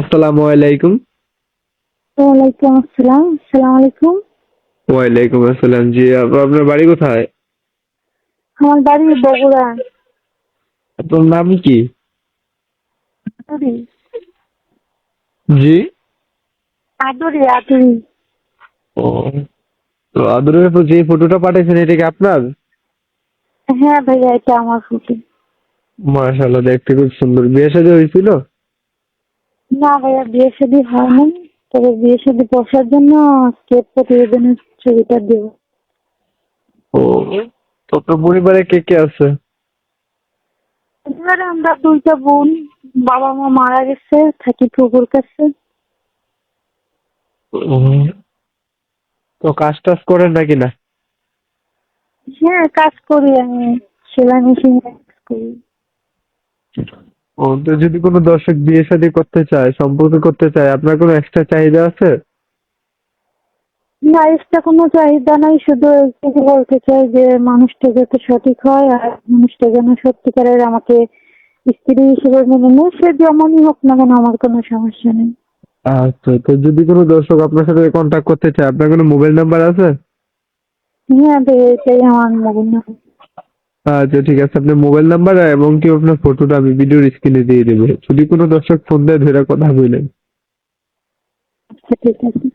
আসসালামু আলাইকুম। ওয়ালাইকুম আসসালাম। আসসালামু আলাইকুম। ওয়ালাইকুম আসসালাম। জি আপনার বাড়ি কোথায়? আমার বাড়ি বগুড়া। আপনার নাম কি? আদুরি। জি? আদুরি আদুরি। ও তো আদরের যে ফটোটা পাঠিয়েছেন এটা কি আপনার? হ্যাঁ ভাইয়া এটা আমার ফটো। মাশাআল্লাহ দেখতে খুব সুন্দর। বিয়ে শাদী হয়েছিল? না ভাইয়া বিয়ে শাদী হয়নি তবে বিয়ে শাদী বসার জন্য আজকে প্রতিবেদনের ছবিটা দেব। ও তো আপনার পরিবারে কে কে আছে? এবারে আমরা দুইটা বোন বাবা মা মারা গেছে থাকি পুকুর কাছে। তো কাজ টাজ করেন নাকি না? হ্যাঁ কাজ করি আমি সেলাই মেশিনে কাজ করি। ও তো যদি কোনো দর্শক বিয়ে শাদী করতে চায় সম্পর্ক করতে চায় আপনার কোনো এক্সট্রা চাহিদা আছে? না এক্সট্রা কোনো চাহিদা নাই শুধু এইটুকু বলতে চাই যে মানুষটা যাতে সঠিক হয় আর মানুষটা যেন সত্যিকারের আমাকে স্ত্রী হিসেবে মেনে নেয় সে যেমনই হোক না কেন আমার কোনো সমস্যা নেই। আচ্ছা তো যদি কোনো দর্শক আপনার সাথে কন্ট্যাক্ট করতে চায় আপনার কোনো মোবাইল নাম্বার আছে? হ্যাঁ তো এটাই আমার মনে হয় আচ্ছা ঠিক আছে। আপনার মোবাইল নাম্বার এবং কি আপনার ফটোটা আমি ভিডিওর স্ক্রিনে দিয়ে দেবো। যদি কোনো দর্শক ফোন দেয়, ধরে কথা বললেন আচ্ছা ঠিক আছে।